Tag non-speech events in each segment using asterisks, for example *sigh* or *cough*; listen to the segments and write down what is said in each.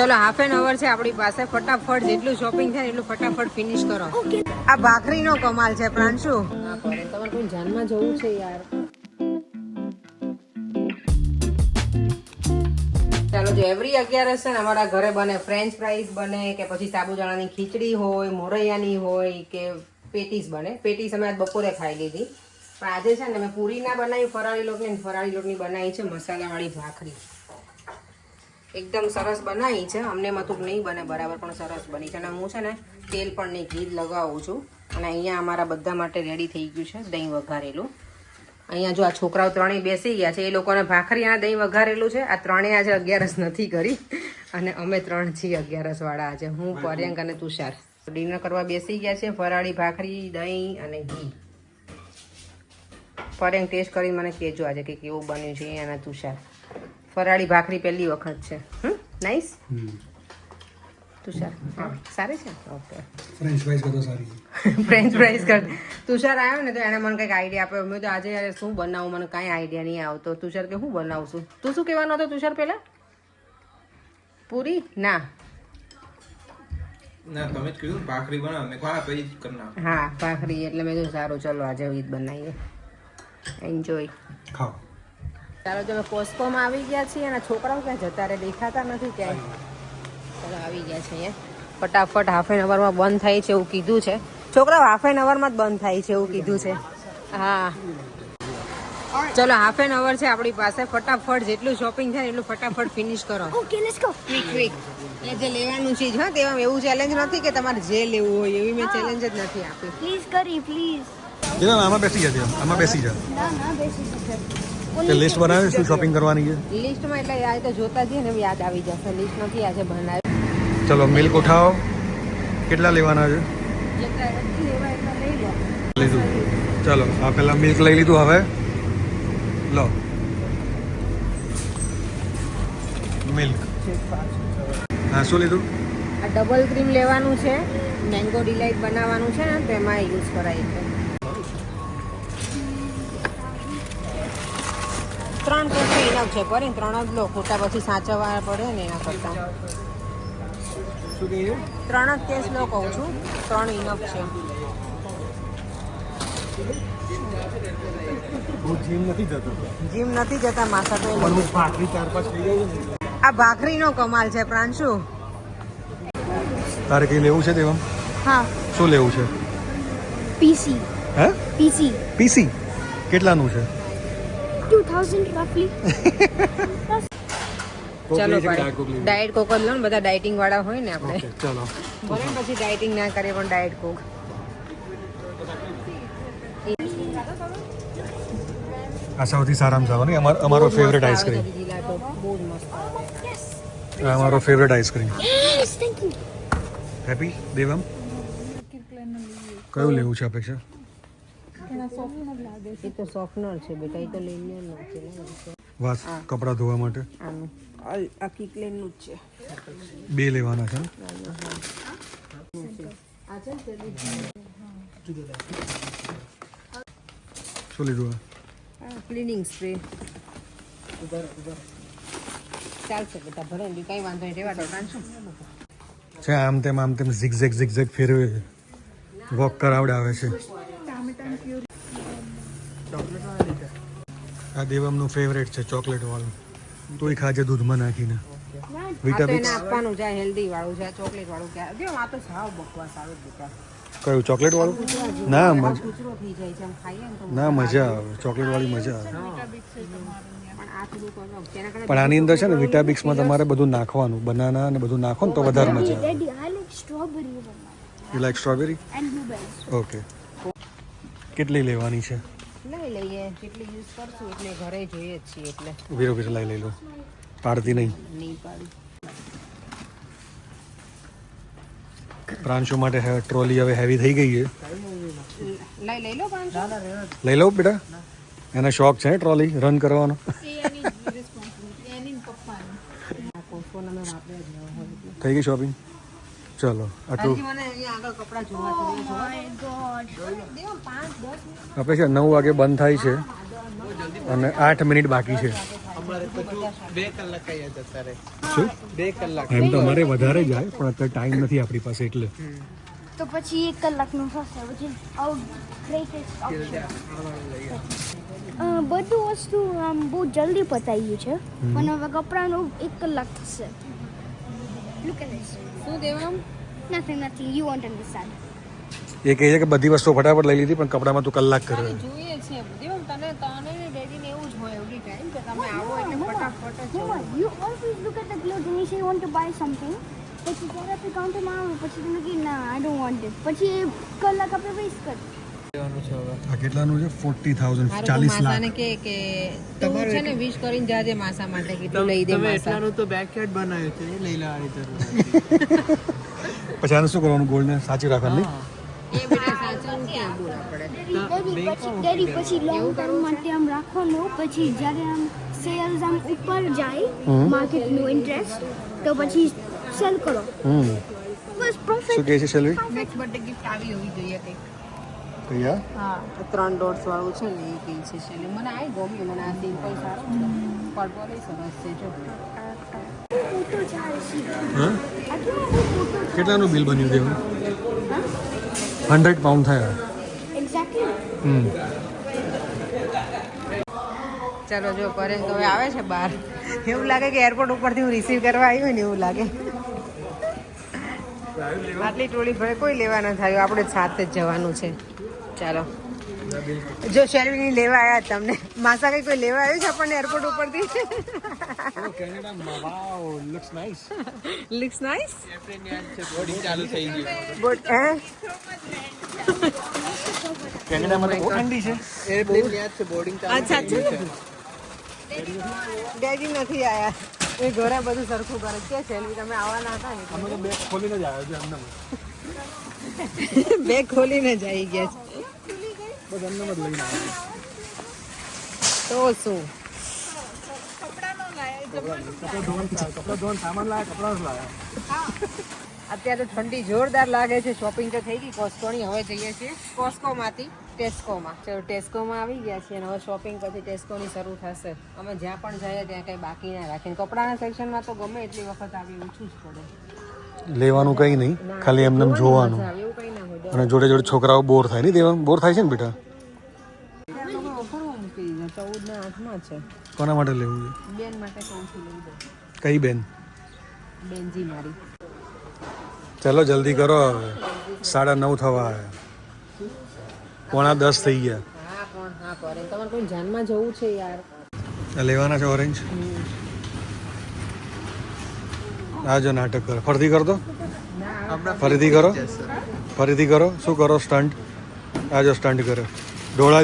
ચલો half an hour છે આપણી પાસે. ફટાફટ જેટલું શોપિંગ થાય એટલું ફટાફટ ફિનિશ કરો. આ ભાખરીનો કમાલ છે પ્રાંશુ. તમારે કોઈ જાનમાં જવું છે યાર. ચાલો જો એવરી અગિયારસ છે ને અમારા ઘરે બને ફ્રેન્ચ ફ્રાઈઝ બને કે પછી સાબુદાણાની ખીચડી હોય મોરૈયાની હોય કે પેટીસ બને. પેટીસ અમે આજ બપોરે ખાઈ લીધી. પણ આજે છે ને મેં પૂરી ના બનાવી ફરાળી લોટની ને ફરાળી લોટની બનાવી છે મસાલાવાળી ભાખરી. એકદમ સરસ બનાવી છે. અમને મથુક નહીં બને બરાબર પણ સરસ બની છે. અને હું છે ને તેલ પણ નહીં ઘી લગાવું છું. અને અહીંયા અમારા બધા માટે રેડી થઈ ગયું છે દહીં વઘારેલું. અહીંયા જો આ છોકરાઓ ત્રણેય બેસી ગયા છે એ લોકોને ભાખરી અને દહીં વઘારેલું છે. આ ત્રણેય આજે અગિયારસ નથી કરી. અને અમે ત્રણ છીએ અગિયારસવાળા આજે. હું પર્યંક અને તુષાર. ડિનર કરવા બેસી ગયા છે ફરાળી ભાખરી દહીં અને ઘી. પર્યંક ટેસ્ટ કરી મને કહેજો આજે કે કેવું બન્યું છે અને તુષાર. ફરાળી ભાખરી પહેલી વખત છે. હમ? નાઈસ તુષાર સારી છે? ઓકે ફ્રેન્ચ ફ્રાઈઝ કરતા સારી ફ્રેન્ચ ફ્રાઈઝ *laughs* કર તુષાર આવ્યો ને તો એણે મને કંઈક આઈડિયા આપ્યો. મેં તો આજે યાર શું બનાવું? મને કાંઈ આઈડિયા નહીં આવતો. તુષાર કે હું બનાવું છું? તું શું કહેવાનો હતો તુષાર પહેલા? પૂરી? ના. ના તમે જ કીધું ભાખરી બનાવ. મેં હા ભાખરી. એટલે મેં કીધું સારું ચલો આજે ઈદ બનાવીએ. એન્જોય ખાઓ. ચાલો તમે કોસ્કોમાં આવી ગયા છીએ અને છોકરાઓ ક્યાં જતા રહે? દેખાતા નથી ક્યાંય. ચાલો આવી ગયા છે અહીંયા ફટાફટ હાફ એન અવરમાં બંધ થાય છે એવું કીધું છે. છોકરાઓ હાફ એન અવરમાં જ બંધ થાય છે એવું કીધું છે. હા. ચલો હાફ એન અવર છે આપણી પાસે. ફટાફટ જેટલું શોપિંગ થાય એટલું ફટાફટ ફિનિશ કરો. ક્વિક ક્વિક એટલે જે લેવાનું ચીજ હા તેમાં એવું ચેલેન્જ નથી કે તમારે જે લેવું હોય એવી મેં ચેલેન્જ જ નથી આપી. પ્લીઝ કરી પ્લીઝ આમાં બેસી જા આમાં બેસી જા. ના ના બેસી શકે તે લિસ્ટ બનાવી શું શોપિંગ કરવાની છે? લિસ્ટમાં એટલે આ તો જોતા જઈએ ને યાદ આવી જશે. લિસ્ટ નથી આજે બનાવી ચલો મિલ્ક ઉઠાવો. કેટલા લેવાના છે? લીધું. ચલો આ પેલા મિલ્ક લઈ લીધું હવે. લો. મિલ્ક હા શું લીધું? આ ડબલ ક્રીમ લેવાનું છે. મેંગો ડિલાઇટ બનાવવાનું છે ને તેમાં યુઝ કરાય છે. ત્રણ કોફી ઇનફ છે પર ત્રણ જ લો ખોટા પછી સાચવવા પડે ને એના કરતાં. ત્રણ જ કેસ લો કહું છું. ત્રણ ઇનફ છે. હું જીમ નથી જતો. જીમ નથી જતા માથા તો ભાખરી ચાર પાંચ આ ભાખરીનો કમાલ છે પ્રાંશુ. તારે કઈ લેવું છે તેવા હા. શું લેવું છે? પીસી હે? પીસી પીસી કેટલાનું છે? 2000 roughly. ચલો ડાયટ કોક જ લો ને બધા ડાયટિંગ વાળા હોય ને આપણે. ચલો. ભલે પછી ડાયટિંગ ના કરીએ પણ ડાયટ કોક આ સૌથી સારામાં સારો અમારો અમારો ફેવરેટ આઈસ્ક્રીમ બહુ મસ્ત અમારો ફેવરેટ આઈસ્ક્રીમ હેપી દેવમ? કયું લેવું છે અપેક્ષા? એ તો સોફ્ટનર છે બેટા એ તો લેનિયર નથી વાસ કપડાં ધોવા માટે? આ આ કિકલેનનું જ છે. બે લેવાના છે શું લીધું ક્લિનિંગ સ્પ્રે ચાલશે બેટા કઈ વાંધો નહીં રેવા દો છે આમ તેમ આમ તેમ ઝિગ ઝેગ ઝિગ ઝેગ ફેરવે છે. વોક કરાવડાવે છે. આ દેવમનું ફેવરેટ છે ચોકલેટ વાળું. તોય ખાજે દૂધમાં નાખીને. તો આપવાનું છે હેલ્ધી વાળું છે ચોકલેટ વાળું કે જો આ તો સાવ બકવાસ આવે બેટા કયું ચોકલેટ વાળું? ના મજા થઈ જાય છે ખાઈએ ના મજા આવે. ચોકલેટ વાળી મજા આવે. પણ આની અંદર છે ને વિટામિક્સમાં તમારે બધું નાખવાનું. બનાના અને બધું નાખો ને તો વધારે મજા આવે. યુ લાઈક સ્ટ્રોબેરી ઓકે કેટલી લેવાની છે? લઈ લઈએ. જેટલી યુઝ કરશું એટલે ઘરે જોઈએ જ છીએ એટલે. વીરો વીરો લઈ લઈ લો. પાડતી નહીં. નહીં પાડી. પ્રાંશુ માટે હે- ટ્રોલી હવે હેવી થઈ ગઈ છે. લઈ લઈ લો પાંચ લઈ લઉં બેટા. એને શોખ છે ટ્રોલી રન કરવાનો. કોસ્કોના મેં વાપર્યા જ ન હોય એટલે. થઈ ગઈ શોપિંગ ચલો આટલું. મિનિટ. આપણે છે નવ વાગે બંધ થાય છે અને આઠ મિનિટ બાકી છે. એમ તો અમારે વધારે જાય પણ અત્યારે ટાઈમ નથી આપણી પાસે એટલે. તો પછી એક કલાકનું થશે પછી બધું વસ્તુ આમ બહુ જલ્દી પતાવી ગયું છે પણ હવે કપડાનું એક કલાક થશે. Look at this. શું દેવામ Nothing, nothing you won't understand. એ કહે છે કે બધી વસ્તુ ફટાફટ લઈ લીધી પણ કપડામાં તું કલાક કરે. જોઈએ છે દેવામ તને તને ને ડેડીને એવું જ હોય એવરી ટાઈમ કે તમે આવો એટલે ફટાફટ જ Mama, you always look at the clothes and you say you want to buy something. પછી જ્યારે આપણે કાઉન્ટરમાં આવે પછી તમે કે ના આઈ ડોન્ટ વોન્ટ ઇટ પછી એ કલાક આપણે વેસ્ટ કરી લેવાનું છે હવે આ કેટલાનું છે? ફોર્ટી થાઉઝન્ડ મારું તો ચાલીસ લાખ. કે કે તમારે છે ને વિશ કરીને જાજે માસા માટે કીધું લઈ દે તમે માસા. એટલાનું તો બેકયાર્ડ બનાવ્યું છે એ આની તરફ પછી આને શું કરવાનું? ગોલ્ડ ને સાચી રાખવાની એ બેટા સાચું ક્યાં બોલા પછી લોંગ ટર્મ માટે આમ રાખવાનું પછી જ્યારે આમ સેલ્સ આમ ઉપર જાય માર્કેટનું ઇન્ટરેસ્ટ તો પછી સેલ કરો. હમ. બસ શું કહે છે શેલવી? નેક્સ્ટ બર્થડે ગિફ્ટ આવી હોવી જોઈએ કંઈક. તો હા ત્રણ વાળું છે ને એ કહે છે મને આ ગમ્યું મને આ સિમ્પલ સારું છે. સરસ છે જો. કેટલાનું બિલ બન્યું દેવું હંડ્રેડ પાઉન્ડ થયા. Exactly hmm. ચાલો જો પરેશ તો હવે આવે છે બહાર. એવું લાગે કે એરપોર્ટ ઉપરથી હું રિસીવ કરવા આવ્યો ને એવું લાગે. આટલી ટોળી ભરે કોઈ લેવા ન થયું આપણે સાથે જ જવાનું છે. ચાલો. જો શેરવીની લેવા આવ્યા તમને. માસા કઈ કોઈ લેવા આવ્યું છે આપણને એરપોર્ટ ઉપરથી? Wow looks nice looks nice એપ્રિલની આજ છે બોર્ડિંગ ચાલુ થઈ ગયું. બોટ હે? કેનેડામાં તો બહુ ઠંડી છે. એપ્રિલની આજ છે બોર્ડિંગ ચાલુ અચ્છા થઈ અચ્છા ગયું છે ડેડી નથી આયા. એ ઘરે બધું સરખું કરે. કે શેલવી તમે આવવાના હતા ને? અમે તો બેગ ખોલીને જ આવ્યો છે એમને બેગ ખોલીને જ આવી ગયા છે. બસ એમને જ લઈને તો શું? અત્યારે તો ઠંડી જોરદાર લાગે છે. શોપિંગ તો થઈ ગઈ. કોસ્કોની હવે જઈએ છીએ. કોસ્કોમાંથી ટેસ્કોમાં ચલો ટેસ્કોમાં આવી ગયા છીએ અને હવે શોપિંગ પછી ટેસ્કોની શરૂ થશે. અમે જ્યાં પણ જઈએ ત્યાં કંઈ બાકી ના રાખીને કપડાના સેક્શનમાં તો ગમે એટલી વખત આવી ઓછું જ પડે. લેવાનું કંઈ નહીં. ખાલી એમને એમ જોવાનું અને જોડે જોડે છોકરાઓ બોર થાય નહીં દેવા? બોર થાય છે ને બેટા? કોના માટે લેવું બેન માટે કઈ બેન? બેનજી મારી ચલો, જલ્દી કરો હવે. સાડા નવ થવા આવે પોણા દસ થઈ ગયા. લેવાના છે ઓરેન્જ? આ જો નાટક કરો. ફરીથી કર દો ફરીથી કરો? ફરીથી કરો. શું કરો સ્ટન્ટ આ જો સ્ટન્ટ કરો. ડોળા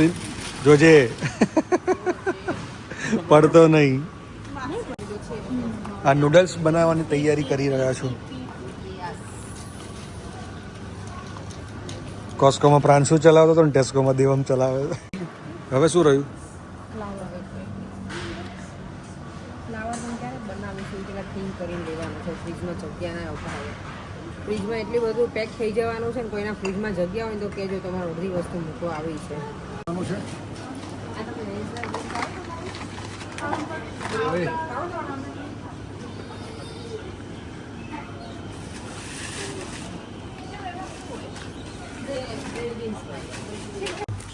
જોજે પડતો નહીં. આ નૂડલ્સ બનાવવાની તૈયારી કરી રહ્યા છું. કોસ્કોમાં પ્રાંશુ ચલાવતો હતો ને ટેસ્કોમાં દેવમ ચલાવે. હવે શું રહ્યું? કરીને લેવાનું છે. ફ્રીજમાં જગ્યા ના અભાવે ફ્રીજમાં એટલી બધું પેક થઈ જવાનું છે ને કોઈના ફ્રીજમાં જગ્યા હોય તો કહેજો તમારે અડધી વસ્તુ મૂકવા આવી છે.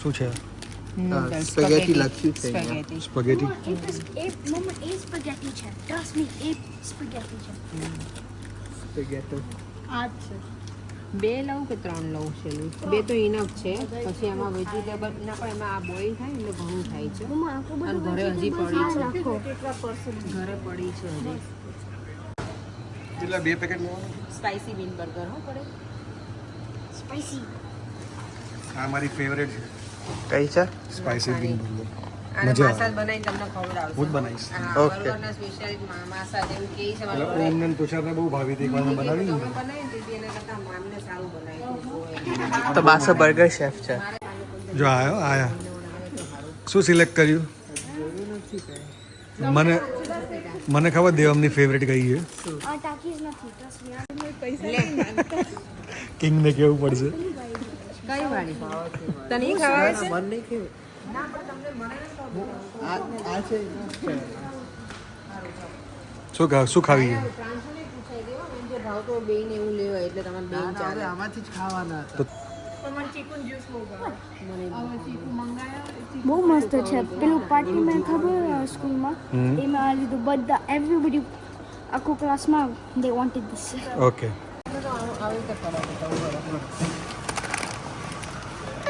શું છે? spaghetti, લખ્યું છે. સ્પગેટી એ સ્પેગેટી છે. ટ્રસ્ટ મી એ સ્પેગેટી છે. Spaghetti. આ છે. બે લઉં કે ત્રણ લઉં છે બે તો ઇનફ છે. પછી એમાં વેજીટેબલ ના પણ એમાં આ બોઈલ થાય એટલે ઘણું થાય છે. અને ઘરે હજી પડી છે. ઘરે પડી છે હજી. કેટલા બે પેકેટ લેવાના? સ્પાઈસી બીન બર્ગર હો પડે. સ્પાઈસી આ મારી ફેવરેટ છે. કઈ છે? સ્પાઈસી બીન બર્ગર ને ને તો બાસા બર્ગર શેફ છે. જો આયો આયા. શું સિલેક્ટ કર્યું? મને મને ખબર દેવમની ફેવરેટ કઈ છે? કિંગ કિંગને કેવું પડશે? કઈ વાળી? તને ખાવા છે? મન નહીં શું ખા શું ખાવી બહુ મસ્ત છે. પેલું પાર્ટી મેં ખબર સ્કૂલમાં. એમાં આ લીધું બધા એવરીબડી આખો ક્લાસમાં દે વોન્ટેડ ધીસ ઓકે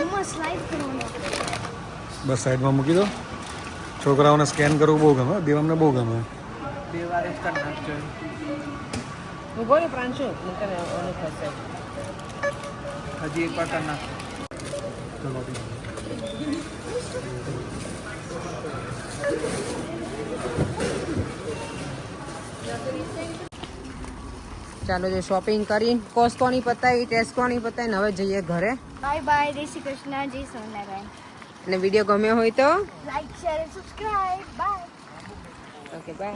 એમાં સ્લાઇડ કરવાનો. બસ સાઈડમાં મૂકી દો. છોકરાઓને સ્કેન કરવું બહુ ગમે દેવામને બહુ ગમે. હજી એક વાર ચાલો જે શોપિંગ કરી. કોસ્કોની પતાવી ટેસ્કોની પતાવી હવે જઈએ ઘરે. બાય બાય જય શ્રી કૃષ્ણ જય સ્વામિનારાયણ અને વીડિયો ગમ્યો હોય તો? Like share subscribe bye okay bye